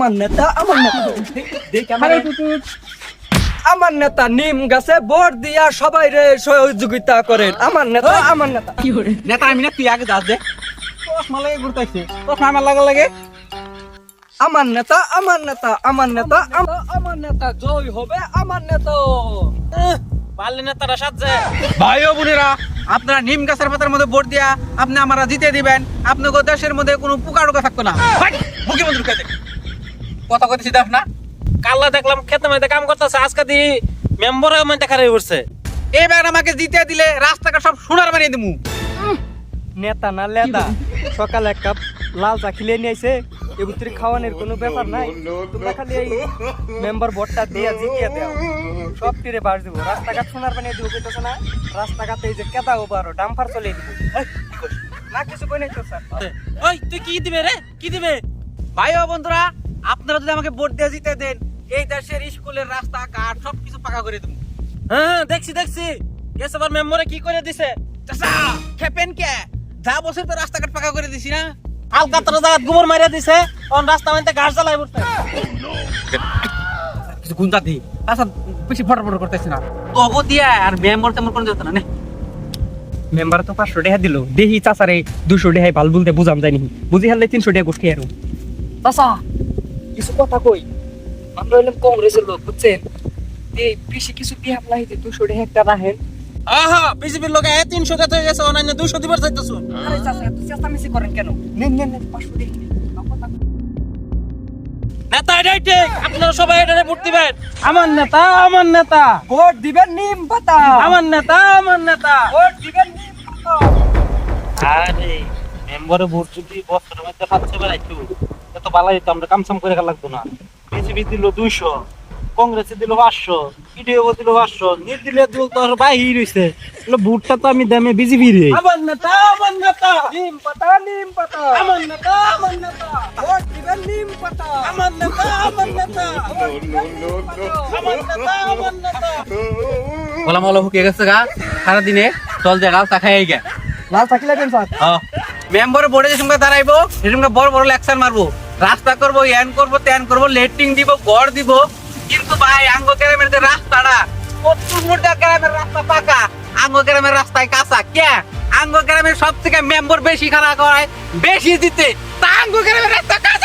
আমার নেতা আমার নেতা। আমার আমার নেতা নিম গাছে ভোট দিয়া সবাই রে সহযোগিতা করেন। আমার নেতা আমার নেতা। কি নেতা আমি না তুই আগে যাস দে। লাগে ঘুরতেছে। আমার লাগা লাগে। আমার নেতা আমার নেতা আমার নেতা আমার নেতা জয় হবে আমার নেতা। পারলে নেতারা সাজছে। ভাই ও বোনেরা। আপনারা নিম গাছের পাতার মধ্যে ভোট দিয়া আপনি আমারা জিতে দিবেন। আপনাকে দেশের মধ্যে কোনো পোকা টোকা থাকতো না। ভাই, মুখ্যমন্ত্রী কে দেখ কথা কইতেছি দেখ না। কাল্লা দেখলাম খেতে মধ্যে কাম করতেছে আজকে দি মেম্বার মধ্যে খারাপ করছে এবার আমাকে জিতে দিলে রাস্তাঘাট সব সোনার বানিয়ে দিমু। নেতা না লেদা। সকালে এক কাপ লাল চা খিলে নিয়ে আইছে এগুত্রি খাওয়ানোর কোনো ব্যাপার নাই। তোমরা খালি এই মেম্বার ভোটটা দিয়া জিতিয়া দেও। সব তীরে বাস দিব। রাস্তাঘাট সোনার বানিয়ে দিব কইতেছে না। রাস্তাঘাটে এই যে কেদা ওবার ডাম্পার চলে দিব। এই, না কিছু কই নাই তো স্যার। ওই তুই কি দিবে রে? কি দিবে? ভাই ও বন্ধুরা আপনারা যদি আমাকে ভোট দিয়ে জিতে দেন এই দেশের স্কুলের রাস্তা ঘাট সব কিছু পাকা করে দেবো। হ্যাঁ দেখছি দেখছি। এস আবার মেম্বারে কি করে দিছে? চাচা খেপেন কে? যা বছর তো রাস্তাঘাট পাকা করে দিছি না? আলকাতরা জায়গা গোবর মারিয়া দিছে অন রাস্তা মানতে ঘাস জ্বালাই পড়তে কিছু গুন্তা দি। আচ্ছা বেশি ফটো ফটো করতেছি না। তো দিয়া আর মেম্বার তেমন কোন যেত না নে। মেম্বার তো পাঁচশো টাকা দিল। দেহি চাচারে দুশো টাকায় ভালো বলতে বুঝাম যায়নি। বুঝি হারলে তিনশো টাকা গোষ্ঠী আরও চাচা কিছু কথা কই। আমরা হইলাম কংগ্রেসের লোক বুঝছেন? এই বেশি কিছু বিহাব লাইতে দুশো টাকা একটা রাখেন। আহা বিজেপির লোক এ তিনশো হয়ে গেছে অন্যান্য দুশো দিবার চাইতেছো আরে চাচা এত চেষ্টামেচি করেন কেন? নেন নেন নেন পাঁচশো নিন। নেতা এটাই ঠিক আপনারা সবাই এটারে ভোট দিবেন। আমার নেতা আমার নেতা। ভোট দিবেন নিম পাতা। আমার নেতা আমার নেতা। ভোট দিবেন নিম পাতা। আরে মেম্বারে ভোট যদি বছরের মধ্যে পাচ্ছে বেড়াইতো এত বালাই তো আমরা কামসাম করে লাগতো না। বিজেপি দিল দুইশো কংগ্রেসে দিল পাঁচশো ইডিও দিল পাঁচশো নির্দিলে দিল তো বাহির এগুলো ভোটটা তো আমি দামে বিজেপি রে আমার নেতা আমার নেতা। নিম পাতা নিম পাতা। আমার নেতা আমার নেতা। ভোট দিবেন নিম পাতা। আমার নেতা আমার নেতা। আমার নেতা আমার নেতা। বলা মলা হুকে গেছে গা সারা দিনে চল যে রাস্তা খাই গে লাল থাকিলে দেন স্যার? মেম্বার বোর্ডে যে সঙ্গে দাঁড়াইবো সে সঙ্গে বড় বড় লেকচার মারবো। রাস্তা করব এন করব, ত্যান করব লেটিং দিব, গড় দিব। কিন্তু ভাই, আঙ্গ গ্রামের যে রাস্তাটা প্রচুর মোটা গ্রামের রাস্তা পাকা? আঙ্গ গ্রামের রাস্তায় কাঁচা। কে? আঙ্গ গ্রামের সব থেকে মেম্বার বেশি খারাপ হয় বেশি দিতে। তা আঙ্গ গ্রামের রাস্তা কাঁচা?